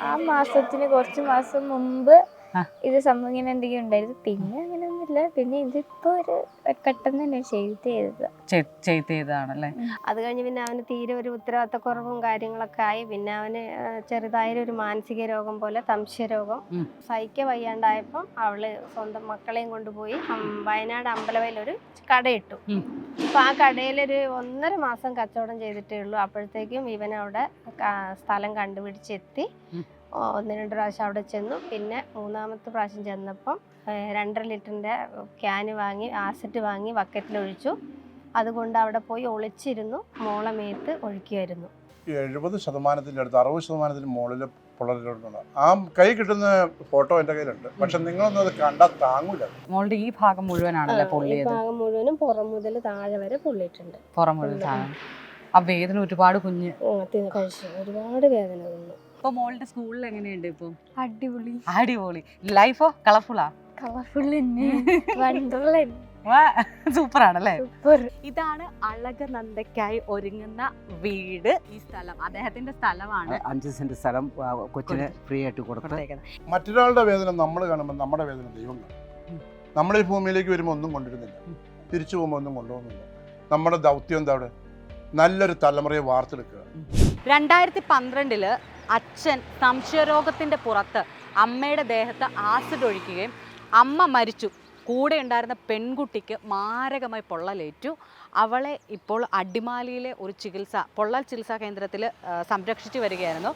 ആ മാസത്തിന് കുറച്ച് മാസം മുമ്പ്. ഇത് സംഭവം ഇങ്ങനെ എന്തെങ്കിലും ഉണ്ടായിരുന്നു. പിന്നെ അങ്ങനെ ഒന്നുമില്ല പിന്നെ ഇതിപ്പോ ഒരു പെട്ടെന്ന് തന്നെ ചെയ്ത് ചെയ്താണല്ലേ ചെയ്ത് ചെയ്തതാണല്ലേ? അത് കഴിഞ്ഞ് പിന്നെ അവന് തീരെ ഒരു ഉത്തരവാദിത്തക്കുറവും കാര്യങ്ങളൊക്കെ ആയി. പിന്നെ അവന് ചെറുതായൊരു മാനസിക രോഗം പോലെ തംശ്യ രോഗം. സഹിക്ക വയ്യാണ്ടായപ്പം അവൾ സ്വന്തം മക്കളെയും കൊണ്ടുപോയി വയനാട് അമ്പലവയിലൊരു ഒരു കടയിട്ടു അപ്പൊ ആ കടയിലൊരു ഒന്നര മാസം കച്ചവടം ചെയ്തിട്ടേ ഉള്ളൂ. അപ്പോഴത്തേക്കും ഇവൻ അവിടെ സ്ഥലം കണ്ടുപിടിച്ചെത്തി. ഒന്ന് രണ്ട് പ്രാവശ്യം അവിടെ ചെന്നു. പിന്നെ മൂന്നാമത്തെ പ്രാവശ്യം ചെന്നപ്പം രണ്ടര ലിറ്ററിന്റെ ക്യാന് വാങ്ങി ആസിഡ് വാങ്ങി ബക്കറ്റിൽ ഒഴിച്ചു. അതുകൊണ്ട് അവിടെ പോയി ഒളിച്ചിരുന്നു മോളെ മേത്ത് ഒഴുക്കിയായിരുന്നു. എഴുപത് ശതമാനത്തിന്റെ അടുത്ത് അറുപത് ശതമാനത്തിന് മുകളിൽ പിള്ളേരുണ്ട് ആ കൈ കിട്ടുന്ന ഫോട്ടോ എന്റെ കയ്യിലുണ്ട്. പക്ഷെ നിങ്ങളൊന്നും അത് കണ്ടാൽ താങ്ങൂല. മോളുടെ ഈ ഭാഗം മുഴുവനാണല്ലോ ഈ പൊള്ളിയത്? ഭാഗം മുഴുവനും പുറം മുതൽ താഴെ വരെ പൊള്ളിയിട്ടുണ്ട്. പുറം മുഴുവൻ താഴെ. ആ വേദന ഒരുപാട് കുഞ്ഞ്. ഒരുപാട് വേദന തന്നു ഇപ്പൊ മോളുടെ സ്കൂളിൽ എങ്ങനെയുണ്ട് ഇപ്പൊ? അടിപൊളി. അടിപൊളി. ലൈഫോ കളർഫുള്ളാ കളർഫുൾ തന്നെ. സൂപ്പർ ആണല്ലേ സൂപ്പർ ഇതാണ് അളകനന്ദയ്ക്കായി ഒരുങ്ങുന്ന വീട്. ഈ സ്ഥലം അദ്ദേഹത്തിന്റെ സ്ഥലമാണ്. അഞ്ച് സെന്റ് സ്ഥലം കൊച്ചിന് ഫ്രീ ആയിട്ട് കൊടുത്തേക്കണം കൊടുത്തേക്കുന്നത്. മറ്റൊരാളുടെ വേദന നമ്മൾ കാണുമ്പോൾ നമ്മുടെ വേദന ദൈവം നമ്മൾ ഈ ഭൂമിയിലേക്ക് വരുമ്പോൾ ഒന്നും കൊണ്ടുവരുന്നില്ല. തിരിച്ചു പോകുമ്പോൾ ഒന്നും കൊണ്ടുപോകുന്നില്ല. നമ്മുടെ ദൗത്യം എന്താ അവിടെ? നല്ലൊരു തലമുറയെ വാർത്തെടുക്കുക. രണ്ടായിരത്തി പന്ത്രണ്ടിൽ അച്ഛൻ സംശയരോഗത്തിന്റെ പുറത്ത് അമ്മയുടെ ദേഹത്ത് ആസിഡ് ഒഴിക്കുകയും അമ്മ മരിച്ചു. കൂടെ ഉണ്ടായിരുന്ന പെൺകുട്ടിക്ക് മാരകമായി പൊള്ളലേറ്റു. അവളെ ഇപ്പോൾ അടിമാലിയിലെ ഒരു ചികിത്സ പൊള്ളൽ ചികിത്സാ കേന്ദ്രത്തിൽ സംരക്ഷിച്ചു വരികയായിരുന്നു.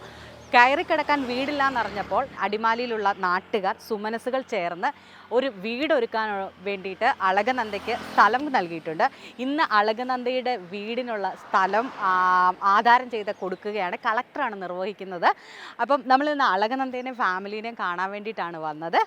കയറിക്കിടക്കാൻ വീടില്ല എന്നറിഞ്ഞപ്പോൾ അടിമാലിയിലുള്ള നാട്ടുകാർ സുമനസുകൾ ചേർന്ന് ഒരു വീടൊരുക്കാൻ വേണ്ടിയിട്ട് അളകനന്ദയ്ക്ക് സ്ഥലം നൽകിയിട്ടുണ്ട്. ഇന്ന് അളകനന്ദയുടെ വീടിനുള്ള സ്ഥലം ആധാരം ചെയ്ത് കൊടുക്കുകയാണ് കളക്ടറാണ് നിർവഹിക്കുന്നത്. അപ്പം നമ്മൾ ഇന്ന് അളകനന്ദേനെയും ഫാമിലീനെയും കാണാൻ വേണ്ടിയിട്ടാണ് വന്നത്.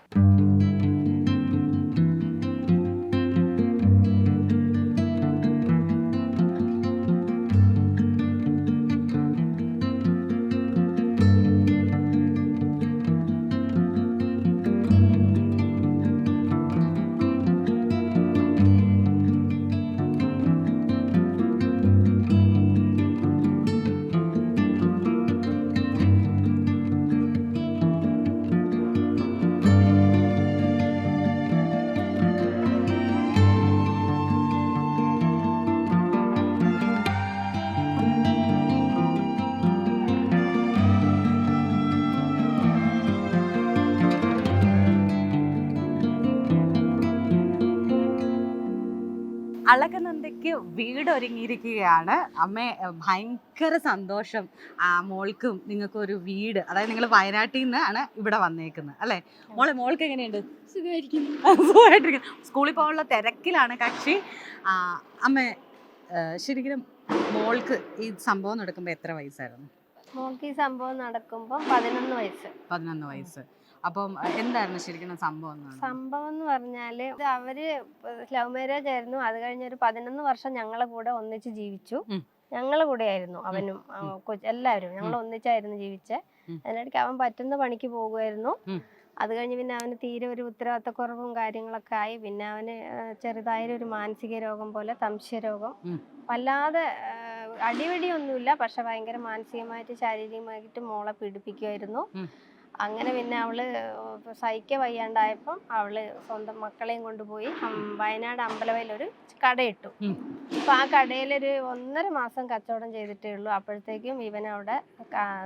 അളകനന്ദയ്ക്ക് വീട് ഒരുങ്ങിയിരിക്കുകയാണ് അമ്മ ഭയങ്കര സന്തോഷം. ആ മോൾക്കും നിങ്ങൾക്ക് ഒരു വീട്. അതായത് നിങ്ങൾ വയനാട്ടിൽ നിന്ന് ആണ് ഇവിടെ വന്നേക്കുന്നത് അല്ലേ? മോളെ മോൾക്ക് എങ്ങനെയുണ്ട്? സുഖമായിട്ടിരിക്കുന്നു. സ്കൂളിൽ പോകാനുള്ള തിരക്കിലാണ് കക്ഷി. ആ, അമ്മ ശരിക്കും മോൾക്ക് ഈ സംഭവം നടക്കുമ്പോൾ എത്ര വയസ്സായിരുന്നു? മോൾക്ക് ഈ സംഭവം നടക്കുമ്പോൾ പതിനൊന്ന് വയസ്സ്. പതിനൊന്ന് വയസ്സ്. അപ്പം എന്തായിരുന്നു ശരിക്കും സംഭവം എന്ന് പറഞ്ഞാൽ? സംഭവം എന്ന് പറഞ്ഞാൽ ഇത് അവർ ലവ് മാരേജ് ആയിരുന്നു. അത് കഴിഞ്ഞ ഒരു പതിനൊന്ന് വർഷം ഞങ്ങളെ കൂടെ ഒന്നിച്ച് ജീവിച്ചു. ഞങ്ങളെ കൂടെ ആയിരുന്നു അവനും എല്ലാവരും. ഞങ്ങൾ ഒന്നിച്ചായിരുന്നു ജീവിച്ചേ. അതിനിടയ്ക്ക് അവൻ പറ്റുന്ന പണിക്ക് പോകുമായിരുന്നു. അത് കഴിഞ്ഞ് പിന്നെ അവന് തീരെ ഒരു ഉത്തരവാദിത്തക്കുറവും കാര്യങ്ങളൊക്കെ ആയി. പിന്നെ അവന് ചെറുതായൊരു ഒരു മാനസിക രോഗം പോലെ തംശ്യ രോഗം. വല്ലാതെ അടിപിടിയൊന്നുമില്ല. പക്ഷെ ഭയങ്കര മാനസികമായിട്ട് ശാരീരികമായിട്ട് മോളെ പീഡിപ്പിക്കുമായിരുന്നു. അങ്ങനെ പിന്നെ അവൾ സഹിക്ക വയ്യാണ്ടായപ്പം അവൾ സ്വന്തം മക്കളെയും കൊണ്ടുപോയി വയനാട് അമ്പലവയിലൊരു ഒരു കടയിട്ടു അപ്പൊ ആ കടയിലൊരു ഒന്നര മാസം കച്ചവടം ചെയ്തിട്ടേ ഉള്ളൂ. അപ്പോഴത്തേക്കും ഇവൻ അവിടെ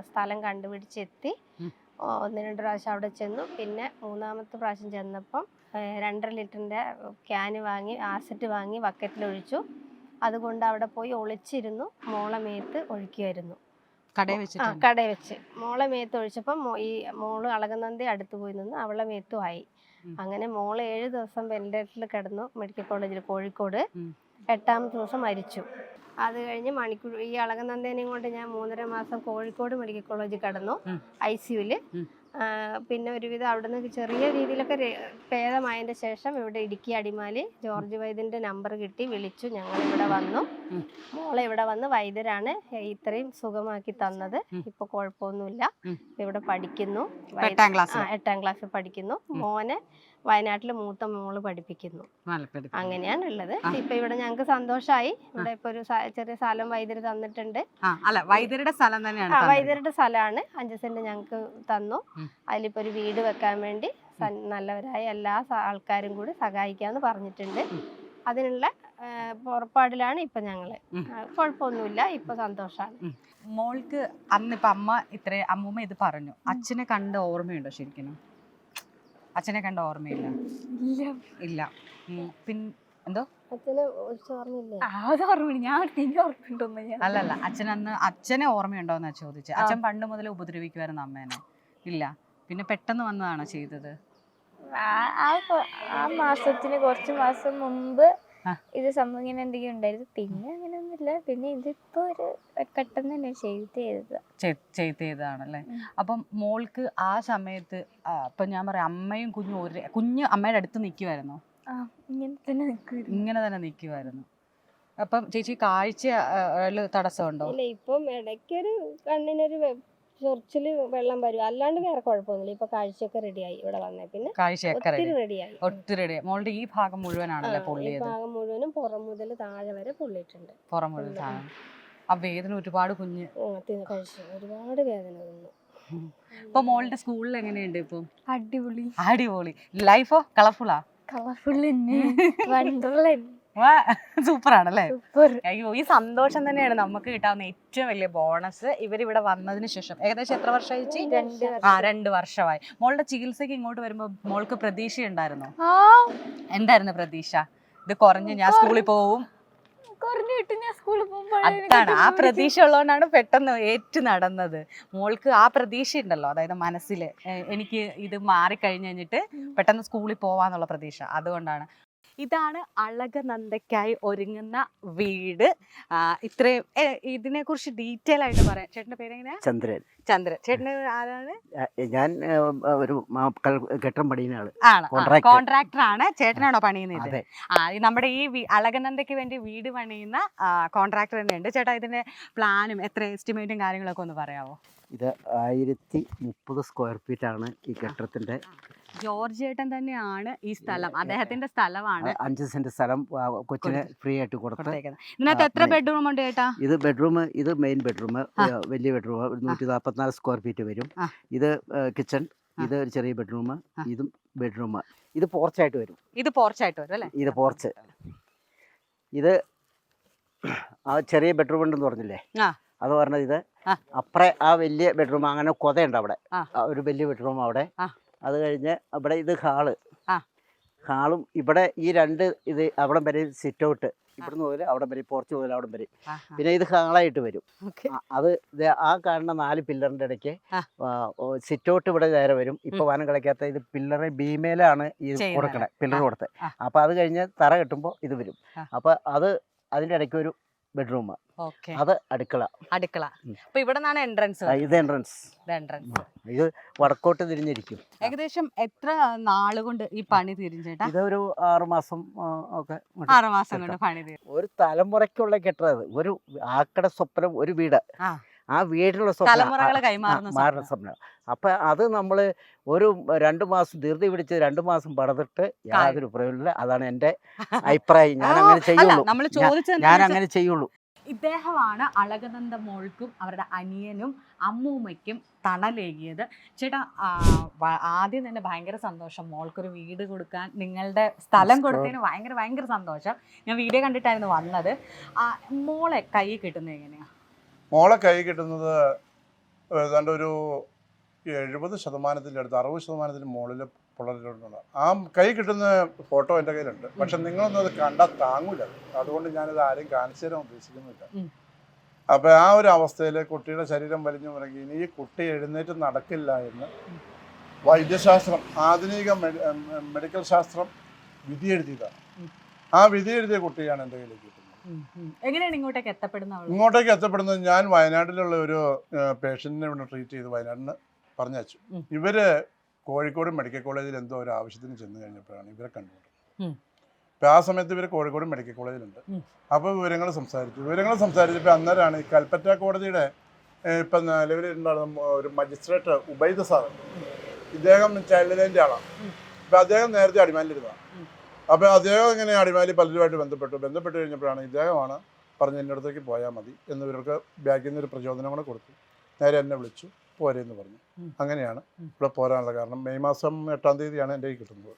സ്ഥലം കണ്ടുപിടിച്ചെത്തി. ഒന്ന് രണ്ട് പ്രാവശ്യം അവിടെ ചെന്നു. പിന്നെ മൂന്നാമത്തെ പ്രാവശ്യം ചെന്നപ്പം രണ്ടര ലിറ്ററിന്റെ ക്യാന് വാങ്ങി ആസിഡ് വാങ്ങി ബക്കറ്റിൽ ഒഴിച്ചു അതുകൊണ്ട് അവിടെ പോയി ഒളിച്ചിരുന്നു. മോളെ മേത്ത് ഒഴുക്കിയായിരുന്നു. കടയിൽ കടയിൽ വെച്ച്. മോളെ മേത്ത് ഒഴിച്ചപ്പം ഈ മോൾ അളകനന്ദി അടുത്ത് പോയി നിന്ന് അവളെ മേത്തും ആയി. അങ്ങനെ മോൾ ഏഴ് ദിവസം വെന്റിലേറ്ററിൽ കിടന്നു മെഡിക്കൽ കോളേജിൽ കോഴിക്കോട്. എട്ടാമത്തെ ദിവസം മരിച്ചു. അത് കഴിഞ്ഞ് മണിക്കൂർ ഈ അളകനന്ദേനെയും കൊണ്ട് ഞാൻ മൂന്നര മാസം കോഴിക്കോട് മെഡിക്കൽ കോളേജിൽ കിടന്നു. ഐ സിയുൽ പിന്നെ ഒരുവിധം അവിടുന്ന് ചെറിയ രീതിയിലൊക്കെ ഭേദമായതിന്റെ ഭേദമായതിന്റെ ശേഷം ഇവിടെ ഇടുക്കി അടിമാലി ജോർജ് വൈദ്യന്റെ നമ്പർ കിട്ടി വിളിച്ചു ഞങ്ങൾ ഇവിടെ വന്നു. മോളെ ഇവിടെ വന്ന് വൈദ്യരാണ് ഇത്രയും സുഖമാക്കി തന്നത്. ഇപ്പൊ കുഴപ്പമൊന്നുമില്ല. ഇവിടെ പഠിക്കുന്നു. എട്ടാം ക്ലാസ്. എട്ടാം ക്ലാസ്സിൽ പഠിക്കുന്നു. മോനെ വയനാട്ടിൽ മൂത്ത മോൾ പഠിപ്പിക്കുന്നു. അങ്ങനെയാണ് ഉള്ളത്. ഇപ്പൊ ഇവിടെ ഞങ്ങൾക്ക് സന്തോഷമായി ഇവിടെ ഇപ്പൊ ഒരു ചെറിയ സ്ഥലം വൈദ്യര് തന്നിട്ടുണ്ട്. അല്ല വൈദ്യരുടെ സ്ഥലം തന്നെയാണ് വൈദ്യരുടെ സ്ഥലമാണ്. അഞ്ച് സെന്റ് ഞങ്ങൾക്ക് തന്നു. അതിലിപ്പോ ഒരു വീട് വെക്കാൻ വേണ്ടി നല്ലവരായ എല്ലാ ആൾക്കാരും കൂടി സഹായിക്കാന്ന് പറഞ്ഞിട്ടുണ്ട്. അതിനുള്ള പുറപ്പാടിലാണ് ഇപ്പൊ ഞങ്ങൾ. കുഴപ്പമൊന്നുമില്ല ഇപ്പൊ സന്തോഷാണ്. മോൾക്ക് അന്ന് ഇപ്പൊ അമ്മ ഇത്ര അമ്മൂമ്മ ഇത് പറഞ്ഞു. അച്ഛനെ കണ്ട ഓർമ്മയുണ്ടോ ശരിക്കും? അച്ഛനെ കണ്ട ഓർമ്മയില്ല? ഇല്ല. ഇല്ല. പിൻ എന്തോ? അല്ലല്ല അച്ഛൻ അന്ന് അച്ഛനെ ഓർമ്മയുണ്ടോന്നാ ചോദിച്ചത് അച്ഛൻ പണ്ട് മുതൽ ഉപദ്രവിക്കുമായിരുന്നു അമ്മേനെ. ഇല്ല. പിന്നെ പെട്ടെന്ന് വന്നതാണോ ചെയ്തത്? ആ- മാസത്തിന് കുറച്ച് മാസം മുമ്പ്. ഇത് സംഭവം ഇങ്ങനെ എന്തെങ്കിലും ഉണ്ടായിരുന്നു. പിന്നെ അങ്ങനെ ഒന്നുമില്ല പിന്നെ ഇതിപ്പോ ഒരു പെട്ടെന്ന് തന്നെ ചെയ്ത് ചെയ്തത്. ചെയ്ത് ചെയ്തതാണല്ലേ? അപ്പം മോൾക്ക് ആ സമയത്ത് ഇപ്പൊ ഞാൻ പറയാം അമ്മയും കുഞ്ഞും ഒരു കുഞ്ഞ് അമ്മയുടെ അടുത്ത് നിൽക്കുമായിരുന്നു ആ ഇങ്ങനെ തന്നെ നിൽക്കും ഇങ്ങനെ തന്നെ നിൽക്കുമായിരുന്നു അപ്പം ചേച്ചി കാഴ്ച തടസ്സമുണ്ടോ? ഇല്ല ഇപ്പം ഇടയ്ക്കൊരു കണ്ണിനൊരു ചൊറിച്ചിൽ വെള്ളം വരും. അല്ലാണ്ട് വേറെ കുഴപ്പമൊന്നുമില്ല. ഇപ്പൊ കാഴ്ചയൊക്കെ റെഡിയായി ഇവിടെ വന്നേ. പിന്നെ കാഴ്ചയൊക്കെ ഒത്തിരി ready. റെഡിയായി ഒത്തിരി മോളുടെ ഈ ഭാഗം മുഴുവനാണല്ലേ ആ, ഈ പൊള്ളിയത് ഭാഗം മുഴുവനും പുറം മുതൽ താഴെ വരെ പൊള്ളിയിട്ടുണ്ട്. പുറം മുഴുവൻ ആ വേദന ഒരുപാട് കുഞ്ഞ്. ഉം, തി- കഴിച്ചു. ഒരുപാട് വേദന വന്നു. ഇപ്പൊ മോളുടെ സ്കൂളിൽ എങ്ങനെയുണ്ട് ഇപ്പൊ? അടിപൊളി. അടിപൊളി. ലൈഫോ കളർഫുള്ളാ കളർഫുൾ തന്നെ. വണ്ടർല സൂപ്പർ. ആണല്ലേ അയ്യോ ഈ സന്തോഷം തന്നെയാണ് നമുക്ക് കിട്ടാവുന്ന ഏറ്റവും വലിയ ബോണസ്. ഇവരിവിടെ വന്നതിന് ശേഷം. ഏകദേശം എത്ര വർഷമായി രണ്ട് ആ രണ്ട് വർഷമായി. മോളുടെ ചികിത്സയ്ക്ക് ഇങ്ങോട്ട് വരുമ്പോ മോൾക്ക് പ്രതീക്ഷ ഉണ്ടായിരുന്നു എന്തായിരുന്നു പ്രതീക്ഷ? ഇത് കുറഞ്ഞ് ഞാൻ സ്കൂളിൽ പോവും. അതാണ്. ആ പ്രതീക്ഷ ഉള്ളതുകൊണ്ടാണ് പെട്ടെന്ന് ഏറ്റു നടന്നത്. മോൾക്ക് ആ പ്രതീക്ഷ ഉണ്ടല്ലോ അതായത് മനസ്സിൽ എനിക്ക് ഇത് മാറിക്കഴിഞ്ഞ് കഴിഞ്ഞിട്ട് പെട്ടെന്ന് സ്കൂളിൽ പോവാന്നുള്ള പ്രതീക്ഷ. അതുകൊണ്ടാണ്. ഇതാണ് അളകനന്ദയ്ക്കായി ഒരുങ്ങുന്ന വീട്. ഇത്രയും ഇതിനെ ഇതിനെക്കുറിച്ച് ഡീറ്റെയിൽ ആയിട്ട് പറയാം. ചേട്ടന്റെ പേരെങ്ങനെയാ? ചന്ദ്രൻ. ചന്ദ്രൻ. ചേട്ടന് ആരാണ്? ഞാൻ ഒരു കെട്ടം പണിയുന്ന ആൾ ആണ്. കോൺട്രാക്ടർ ആണ്. ചേട്ടനാണോ പണിയുന്നത്? ആ നമ്മുടെ ഈ അളകനന്ദയ്ക്ക് വേണ്ടി വീട് പണിയുന്ന കോൺട്രാക്ടർ തന്നെയുണ്ട്. ചേട്ടാ ഇതിന്റെ പ്ലാനും എത്ര എസ്റ്റിമേറ്റും കാര്യങ്ങളൊക്കെ ഒന്ന് പറയാമോ ഇത് ആയിരത്തി മുപ്പത് സ്ക്വയർ ഫീറ്റ് ആണ് ഈ കെട്ടിടത്തിന്റെ ജോർജ് ഏട്ടൻ തന്നെയാണ് ഈ സ്ഥലം. അദ്ദേഹത്തിന്റെ സ്ഥലമാണ്. അഞ്ച് സെന്റ് സ്ഥലം കൊച്ചിന് ഫ്രീ ആയിട്ട് കൊടുത്ത് കൊടുത്തേക്കുന്നത്. ഇതിനകത്ത് എത്ര ബെഡ്റൂം ഉണ്ട് ഏട്ടാ ഇത് ബെഡ്റൂം ഇത് മെയിൻ ബെഡ്റൂം വലിയ ബെഡ്റൂം. നൂറ്റി നാൽപ്പത്തിനാല് സ്ക്വയർ ഫീറ്റ് വരും. ഇത് കിച്ചൺ ഇത് ഒരു ചെറിയ ബെഡ്റൂം. ഇതും ബെഡ്റൂം. ഇത് പോർച്ചായിട്ട് വരും. ഇത് പോർച്ചായിട്ട് വരും അല്ലേ? ഇത് പോർച്ച്. ഇത് ആ ചെറിയ ബെഡ്റൂം ഉണ്ടെന്ന് പറഞ്ഞില്ലേ. അത് പറഞ്ഞത് ഇത് അപ്പറേ ആ വലിയ ബെഡ്റൂം അങ്ങനെ കൊതയുണ്ട് അവിടെ. ഒരു വലിയ ബെഡ്റൂം അവിടെ. അത് കഴിഞ്ഞ് അവിടെ ഇത് ഹാൾ. ഹാളും ഇവിടെ ഈ രണ്ട് ഇത് അവിടെ വരെ സിറ്റ് ഔട്ട് ഇവിടുന്ന് മുതൽ അവിടെ വരെ പോർച്ച് മുതൽ അവിടെ വരെ. പിന്നെ ഇത് ഹാളായിട്ട് വരും. അത് ആ കാണുന്ന നാല് പില്ലറിന്റെ ഇടയ്ക്ക് സിറ്റ് ഔട്ട് ഇവിടെ നേരെ വരും. ഇപ്പൊ വനം കളിക്കാത്ത ഇത് പില്ലറ് ബീമേലാണ് ഈ കൊടുക്കണത് കൊടുക്കണേ പില്ലർ കൊടുത്തത്. അപ്പൊ അത് കഴിഞ്ഞ് തറ കെട്ടുമ്പോൾ ഇത് വരും. അപ്പൊ അത് അതിന്റെ ഇടയ്ക്ക് ഒരു ബെഡ്റൂം ഓക്കെ അത് അടുക്കള. അടുക്കള. അപ്പൊ ഇവിടെ നിന്നാണ് എൻട്രൻസ് ഇത് എൻട്രൻസ് എൻട്രൻസ് ഇത് വടക്കോട്ട് തിരിഞ്ഞിരിക്കും. ഏകദേശം എത്ര നാളുകൊണ്ട് ഈ പണി തീരും ചേട്ടാ? ഇതൊരു ആറു മാസം ആ, ഒക്കെ ആറുമാസം മാസം കൊണ്ട് പണി തീരും. ഒരു തലമുറയ്ക്കുള്ള കെട്ടത് ഒരു ആക്കട സ്വപ്നം ഒരു വീട്. ആ. വീട്ടിലുള്ള സ്വപ്നം മാറുന്ന സ്വപ്നം. അപ്പൊ അത് നമ്മൾ ഒരു രണ്ടു മാസം ധൃതി പിടിച്ച് രണ്ടു മാസം പടതിട്ട് യാതൊരു പ്രയോജനമില്ല അതാണ് എന്റെ അഭിപ്രായം. ഞാൻ അങ്ങനെ ചെയ്യുള്ളൂ. ഞാൻ അങ്ങനെ ചെയ്യുള്ളൂ. ഇദ്ദേഹമാണ് അളകനന്ദ മോൾക്കും അവരുടെ അനിയനും അമ്മൂമ്മയ്ക്കും തണലേകിയത്. ചേട്ടാ ആദ്യം തന്നെ ഭയങ്കര സന്തോഷം. മോൾക്കൊരു വീട് കൊടുക്കാൻ നിങ്ങളുടെ സ്ഥലം കൊടുത്തതിന് ഭയങ്കര ഭയങ്കര സന്തോഷം. ഞാൻ വീഡിയോ കണ്ടിട്ടായിരുന്നു വന്നത്. ആ, മോളെ കൈ കിട്ടുന്നത് എങ്ങനെയാ? മോളെ കൈ കിട്ടുന്നത് ഏതാണ്ട് ഒരു എഴുപത് ശതമാനത്തിന്റെ അടുത്ത് അറുപത് ശതമാനത്തിന് മുകളിൽ പിള്ളേരുണ്ട് ആ കൈ കിട്ടുന്ന ഫോട്ടോ എന്റെ കയ്യിലുണ്ട്. പക്ഷെ നിങ്ങളൊന്നും അത് കണ്ടാൽ താങ്ങൂല. അതുകൊണ്ട് ഞാനിത് ആരെയും കാണിച്ചു തരാൻ ഉദ്ദേശിക്കുന്നില്ല. അപ്പൊ അപ്പോൾ ആ ഒരു അവസ്ഥയിൽ കുട്ടിയുടെ ശരീരം വലിഞ്ഞു മുറങ്ങി ഇനി ഈ കുട്ടി എഴുന്നേറ്റ് നടക്കില്ല എന്ന് വൈദ്യശാസ്ത്രം ആധുനിക മെഡിക്കൽ ശാസ്ത്രം വിധി എഴുതിയതാണ് ആ വിധി എഴുതിയ കുട്ടിയാണ് എന്റെ കയ്യിലേക്ക് എങ്ങനെയാണ് ഇങ്ങോട്ടേക്ക് എത്തപ്പെടുന്നത് ഞാൻ വയനാട്ടിലുള്ള ഒരു പേഷ്യന്റിനെ ഇവിടെ ട്രീറ്റ് ചെയ്ത് വയനാടിന് പറഞ്ഞു. ഇവർ കോഴിക്കോട് മെഡിക്കൽ കോളേജിൽ എന്തോ ഒരു ആവശ്യത്തിന് ചെന്ന് കഴിഞ്ഞപ്പോഴാണ് ഇവരെ കണ്ടത്. അപ്പോൾ ആ സമയത്ത് ഇവർ കോഴിക്കോട് മെഡിക്കൽ കോളേജിലുണ്ട്. അപ്പോൾ വിവരങ്ങൾ സംസാരിച്ചു. വിവരങ്ങൾ സംസാരിച്ചപ്പോൾ അന്നേരമാണ് ഈ കൽപ്പറ്റ കോടതിയുടെ ഇപ്പം നിലവിൽ ഒരു മജിസ്ട്രേറ്റ് ഉബൈദ സാർ ഇദ്ദേഹം ചൈൽഡ് ലൈന്റെ ആളാണ് അപ്പം അദ്ദേഹം നേരത്തെ അടിമാലിരുന്നതാണ്. അപ്പോൾ അദ്ദേഹം ഇങ്ങനെ അടിമാലി പലരുമായിട്ട് ബന്ധപ്പെട്ടു. ബന്ധപ്പെട്ട് കഴിഞ്ഞപ്പോഴാണ് ഇദ്ദേഹമാണ് പറഞ്ഞ് എന്റെ അടുത്തേക്ക് പോയാൽ മതി എന്നിവർക്ക് ബാക്കിൽ നിന്ന് ഒരു പ്രചോദനം കൂടെ കൊടുത്തു. നേരെ എന്നെ വിളിച്ചു. പോരെന്ന് പറഞ്ഞു. അങ്ങനെയാണ്. ഇവിടെ പോരാനുള്ള കാരണം. മെയ് മാസം എട്ടാം തീയതിയാണ് എന്റെ കിട്ടുന്നത്.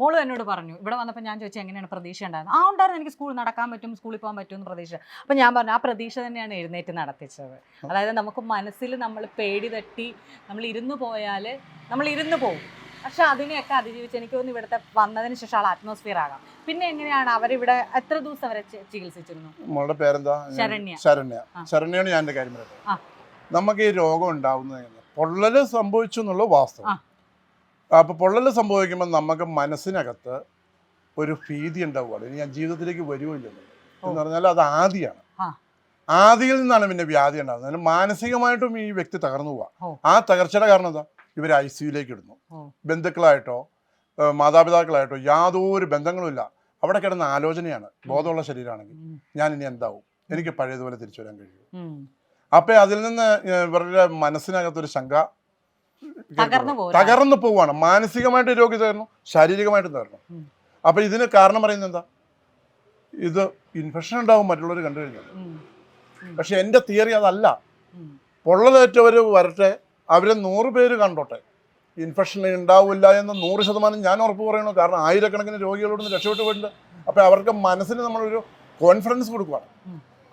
മോൾ എന്നോട് പറഞ്ഞു ഇവിടെ വന്നപ്പോൾ ഞാൻ ചോദിച്ചു എങ്ങനെയാണ് പ്രതീക്ഷ ഉണ്ടായിരുന്നത്? ആ ഉണ്ടായിരുന്നു. എനിക്ക് സ്കൂളിൽ നടക്കാൻ പറ്റും സ്കൂളിൽ പോകാൻ പറ്റും എന്ന് പ്രതീക്ഷ. അപ്പം ഞാൻ പറഞ്ഞു ആ പ്രതീക്ഷ തന്നെയാണ് എഴുന്നേറ്റ് നടത്തിച്ചത്. അതായത് നമുക്ക് മനസ്സിൽ നമ്മൾ പേടി തട്ടി നമ്മൾ ഇരുന്ന് പോയാൽ നമ്മൾ ഇരുന്ന് പോകും. പക്ഷെ അതിനെയൊക്കെ അതിജീവിച്ച് എനിക്ക് തോന്നുന്നു ഇവിടുത്തെ വന്നതിന് ശേഷം ആൾ അറ്റ്മോസ്ഫിയർ ആകാം. പിന്നെ എങ്ങനെയാണ് അവരിവിടെ എത്ര ദിവസം അവരെ ചികിത്സിച്ചിരുന്നു? മോളുടെ പേരെന്താ? ശരണ്യ. ശരണ്യ. ആ. ശരണ്യാണ് ഞാൻ കാര്യം പറയുന്നത് നമുക്ക് ഈ രോഗം ഉണ്ടാവുന്നത്? പൊള്ളൽ സംഭവിച്ചു എന്നുള്ള വാസ്തവം. അപ്പൊ അപ്പോൾ പൊള്ളൽ സംഭവിക്കുമ്പോൾ നമുക്ക് മനസ്സിനകത്ത് ഒരു ഭീതി ഉണ്ടാവുകയാണ് ഇനി ഞാൻ ജീവിതത്തിലേക്ക് വരുമില്ല എന്ന് പറഞ്ഞാൽ അത് ആദിയാണ്. ആദിയിൽ നിന്നാണ് പിന്നെ വ്യാധി ഉണ്ടാകുന്നത് മാനസികമായിട്ടും ഈ വ്യക്തി തകർന്നു. പോവാ. ആ തകർച്ചയുടെ കാരണം എന്താ? ഇവർ ഐ സിയുലേക്ക് ഇടുന്നു. ബന്ധുക്കളായിട്ടോ മാതാപിതാക്കളായിട്ടോ യാതൊരു ബന്ധങ്ങളുമില്ല അവിടെ കിടന്ന ആലോചനയാണ്. ബോധമുള്ള ശരീരമാണെങ്കിൽ ഞാൻ ഇനി എന്താവും? എനിക്ക് പഴയതുപോലെ തിരിച്ചു വരാൻ കഴിയും. അപ്പൊ അതിൽ നിന്ന് ഇവരുടെ മനസ്സിനകത്തൊരു ശങ്ക തകർന്നു പോവാണ് മാനസികമായിട്ട് രോഗി തകർന്നു ശാരീരികമായിട്ടും തകർന്നു. അപ്പൊ ഇതിന് കാരണം പറയുന്നത് എന്താ? ഇത് ഇൻഫെക്ഷൻ ഉണ്ടാവും മറ്റുള്ളവർ കണ്ടു കഴിഞ്ഞാൽ. പക്ഷെ എന്റെ തിയറി അതല്ല. പൊള്ളലേറ്റവർ വരട്ടെ അവരെ നൂറ് പേര് കണ്ടോട്ടെ. ഇൻഫെക്ഷൻ ഉണ്ടാവില്ല എന്ന് നൂറ് ശതമാനം ഞാൻ ഉറപ്പ് പറയണു കാരണം ആയിരക്കണക്കിന് രോഗികളോട് രക്ഷപ്പെട്ടു പോയിട്ടുണ്ട്. അപ്പൊ അവർക്ക് മനസ്സിന് നമ്മളൊരു കോൺഫിഡൻസ് കൊടുക്കുകയാണ്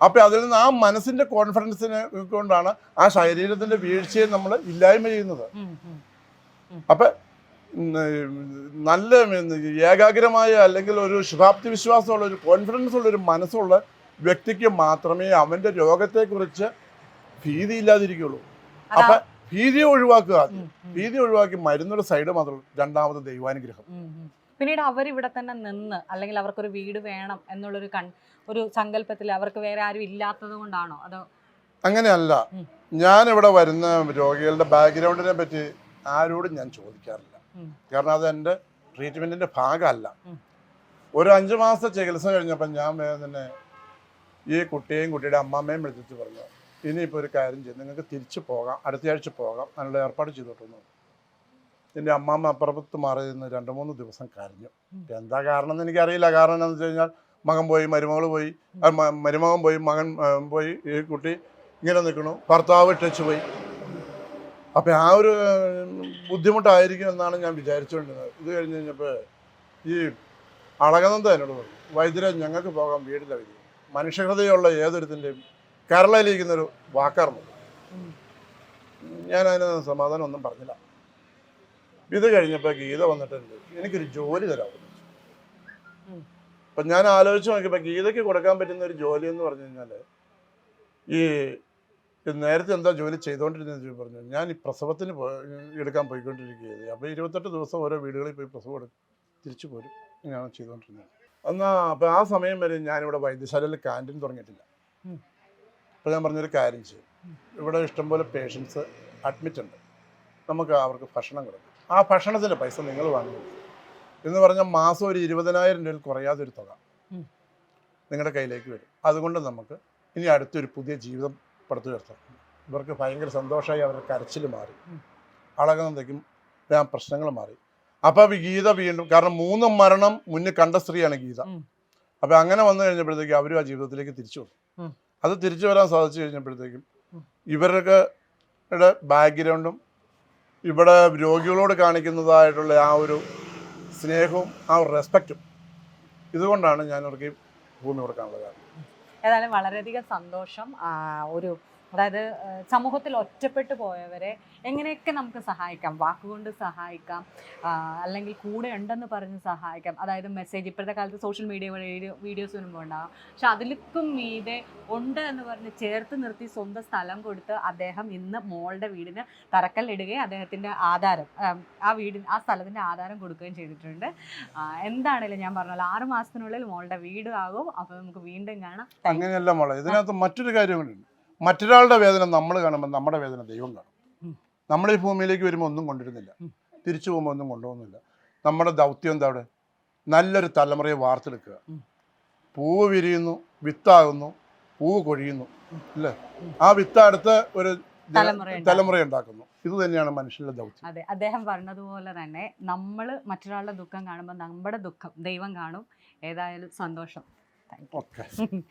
ഉം. അപ്പം അതിൽ നിന്ന് ആ മനസ്സിന്റെ കോൺഫിഡൻസിനെ കൊണ്ടാണ് ആ ശരീരത്തിന്റെ വീഴ്ചയെ നമ്മൾ ഇല്ലായ്മ ചെയ്യുന്നത് അപ്പൊ. നല്ല ഏകാഗ്രമായ അല്ലെങ്കിൽ ഒരു ശുഭാപ്തി വിശ്വാസമുള്ള ഒരു കോൺഫിഡൻസ് ഉള്ള ഒരു മനസ്സുള്ള വ്യക്തിക്ക് മാത്രമേ അവന്റെ രോഗത്തെക്കുറിച്ച് ഭീതി ഇല്ലാതിരിക്കുള്ളൂ അപ്പൊ ഭീതി ഒഴിവാക്കുക. ഭീതി ഒഴിവാക്കി മരുന്നൊരു സൈഡ് മാത്രമേ രണ്ടാമത് ദൈവാനുഗ്രഹം. പിന്നീട് അവരിവിടെ തന്നെ നിന്ന് അല്ലെങ്കിൽ അവർക്കൊരു വീട് വേണം എന്നുള്ളൊരു കൺ ഒരു സങ്കല്പത്തിൽ അവർക്ക് വേറെ ആരും ഇല്ലാത്തത് കൊണ്ടാണോ? അതോ അങ്ങനെയല്ല. ഞാനിവിടെ ഞാൻ ഇവിടെ വരുന്ന രോഗികളുടെ ബാക്ക്ഗ്രൗണ്ടിനെ പറ്റി ആരോടും ഞാൻ ചോദിക്കാറില്ല. കാരണം അത് എന്റെ ട്രീറ്റ്മെന്റിന്റെ ഭാഗമല്ല. ഒരു അഞ്ച് മാസത്തെ ചികിത്സ കഴിഞ്ഞപ്പോൾ ഞാൻ വേഗം തന്നെ ഈ കുട്ടിയെയും കുട്ടിയുടെ അമ്മാമ്മയും വിളിച്ചിട്ട് പറഞ്ഞു ഇനിയിപ്പോൾ ഒരു കാര്യം ചെയ്യും നിങ്ങൾക്ക് തിരിച്ചു പോകാം അടുത്ത ആഴ്ച പോകാം അതിനുള്ള ഏർപ്പാട് ചെയ്തിട്ടൊന്നു. എന്റെ അമ്മാമ്മ അപ്പുറത്ത് മാറി നിന്ന് രണ്ട് മൂന്ന് ദിവസം കരഞ്ഞു. എന്താ കാരണം എന്ന് എനിക്കറിയില്ല. കാരണം എന്താണെന്ന് വെച്ച് കഴിഞ്ഞാൽ മകൻ പോയി മരുമകൾ പോയി മരുമകൻ പോയി മകൻ പോയി ഈ കുട്ടി ഇങ്ങനെ നിൽക്കണു ഭർത്താവ് ടച്ച് പോയി. അപ്പം ആ ഒരു ബുദ്ധിമുട്ടായിരിക്കും എന്നാണ് ഞാൻ വിചാരിച്ചുകൊണ്ടിരുന്നത് ഇത് കഴിഞ്ഞ് കഴിഞ്ഞപ്പോൾ ഈ അളകനന്ദ എന്നോട് പറഞ്ഞു വൈദ്യരെ ഞങ്ങൾക്ക് പോകാൻ വീടില്ല വൈദ്യുതി മനുഷ്യഹൃദയമുള്ള ഏതൊരുത്തിന്റെയും കരളയിലിരിക്കുന്നൊരു വാക്കാർ. ഞാൻ അതിന് സമാധാനം ഒന്നും പറഞ്ഞില്ല. ഇത് കഴിഞ്ഞപ്പോൾ ഗീത വന്നിട്ടുണ്ട്. എനിക്കൊരു ജോലി തരാമോ അപ്പൊ ഞാൻ ആലോചിച്ച് നോക്കിയപ്പോൾ ഗീതയ്ക്ക് കൊടുക്കാൻ പറ്റുന്ന ഒരു ജോലി എന്ന് പറഞ്ഞു കഴിഞ്ഞാൽ ഈ നേരത്തെ എന്താ ജോലി ചെയ്തുകൊണ്ടിരുന്നത് പറഞ്ഞു. ഞാൻ ഈ പ്രസവത്തിന് എടുക്കാൻ പോയിക്കൊണ്ടിരിക്കുകയായിരുന്നു. അപ്പോൾ ഇരുപത്തെട്ട് ദിവസം ഓരോ വീടുകളിൽ പോയി പ്രസവം എടുക്കും തിരിച്ചു പോരും. ഞാൻ ചെയ്തുകൊണ്ടിരുന്നത് എന്നാൽ അപ്പോൾ ആ സമയം വരെ ഞാനിവിടെ വൈദ്യശാലയിൽ ക്യാന്റീൻ തുടങ്ങിയിട്ടില്ല. അപ്പൊ അപ്പോൾ ഞാൻ പറഞ്ഞൊരു കാര്യം ചെയ്യും. ഇവിടെ ഇഷ്ടംപോലെ പേഷ്യൻസ് അഡ്മിറ്റ് ഉണ്ട്. നമുക്ക് അവർക്ക് ഭക്ഷണം കൊടുക്കും. ആ ഭക്ഷണത്തിന്റെ പൈസ നിങ്ങൾ വാങ്ങും. എന്ന് പറഞ്ഞാൽ മാസം ഒരു ഇരുപതിനായിരം രൂപയിൽ കുറയാതെ ഒരു തുക നിങ്ങളുടെ കയ്യിലേക്ക് വരും. അതുകൊണ്ട് നമുക്ക് ഇനി അടുത്തൊരു പുതിയ ജീവിതം പടുത്തുയർത്താം ഇവർക്ക് ഭയങ്കര സന്തോഷമായി അവരുടെ കരച്ചിൽ മാറി. ആ പ്രശ്നങ്ങൾ മാറി. അപ്പോൾ ഗീത വീണ്ടും കാരണം മൂന്ന് മരണം മുന്നിൽ കണ്ട സ്ത്രീയാണ് ഗീത. അപ്പൊ അങ്ങനെ വന്നു കഴിഞ്ഞപ്പോഴത്തേക്കും അവരും ആ ജീവിതത്തിലേക്ക് തിരിച്ചു വന്നു. അത് തിരിച്ചു വരാൻ സാധിച്ചു കഴിഞ്ഞപ്പോഴത്തേക്കും ഇവരുടെ ബാക്ക്ഗ്രൗണ്ടും ഇവിടെ രോഗികളോട് കാണിക്കുന്നതായിട്ടുള്ള ആ ഒരു സ്നേഹവും ആ ഒരു റെസ്പെക്റ്റും ഇതുകൊണ്ടാണ് ഞാൻ അവർക്ക് ഭൂമി കൊടുക്കാനുള്ള കാരണം. ഏതായാലും വളരെയധികം സന്തോഷം. ഒരു അതായത് സമൂഹത്തിൽ ഒറ്റപ്പെട്ടു പോയവരെ എങ്ങനെയൊക്കെ നമുക്ക് സഹായിക്കാം? വാക്കുകൊണ്ട് സഹായിക്കാം അല്ലെങ്കിൽ കൂടെ ഉണ്ടെന്ന് പറഞ്ഞ് സഹായിക്കാം. അതായത് മെസ്സേജ് ഇപ്പോഴത്തെ കാലത്ത് സോഷ്യൽ മീഡിയ വഴി വീഡിയോസ് വരുമ്പോൾ ഉണ്ടാകും പക്ഷെ അതിലേക്കും മീതെ ഉണ്ട് എന്ന് പറഞ്ഞ് ചേർത്ത് നിർത്തി സ്വന്തം സ്ഥലം കൊടുത്ത് അദ്ദേഹം ഇന്ന് മോളുടെ വീടിന് തറക്കല്ലിടുകയും അദ്ദേഹത്തിന്റെ ആധാരം ആ, വീടിന് ആ സ്ഥലത്തിന്റെ ആധാരം കൊടുക്കുകയും ചെയ്തിട്ടുണ്ട്. എന്താണെങ്കിലും ഞാൻ പറഞ്ഞല്ലോ ആറ് മാസത്തിനുള്ളിൽ മോളുടെ വീട് ആകും. അപ്പോൾ നമുക്ക് വീണ്ടും കാണാം. അങ്ങനെയല്ല മോളെ ഇതിനകത്ത് മറ്റൊരു കാര്യം കൂടിയുണ്ട് മറ്റൊരാളുടെ വേദന നമ്മൾ കാണുമ്പോൾ നമ്മുടെ വേദന ദൈവം കാണും. നമ്മുടെ നമ്മൾ ഈ ഭൂമിയിലേക്ക് വരുമ്പോൾ ഒന്നും കൊണ്ടുവരുന്നില്ല. തിരിച്ചു പോകുമ്പോൾ ഒന്നും കൊണ്ടുപോകുന്നില്ല. നമ്മുടെ ദൗത്യം എന്താ അവിടെ? നല്ലൊരു തലമുറയെ വാർത്തെടുക്കുക. പൂവ് വിരിയുന്നു വിത്താകുന്നു പൂവ് കൊഴിയുന്നു അല്ലേ? ആ വിത്ത് അടുത്ത് ഒരു തലമുറ ഉണ്ടാക്കും. തലമുറ ഉണ്ടാക്കുന്നു. ഇത് തന്നെയാണ് മനുഷ്യന്റെ ദൗത്യം. അതെ അദ്ദേഹം പറഞ്ഞതുപോലെ തന്നെ നമ്മൾ മറ്റൊരാളുടെ ദുഃഖം കാണുമ്പോൾ നമ്മുടെ ദുഃഖം ദൈവം കാണും. ഏതായാലും സന്തോഷം. ഓക്കെ.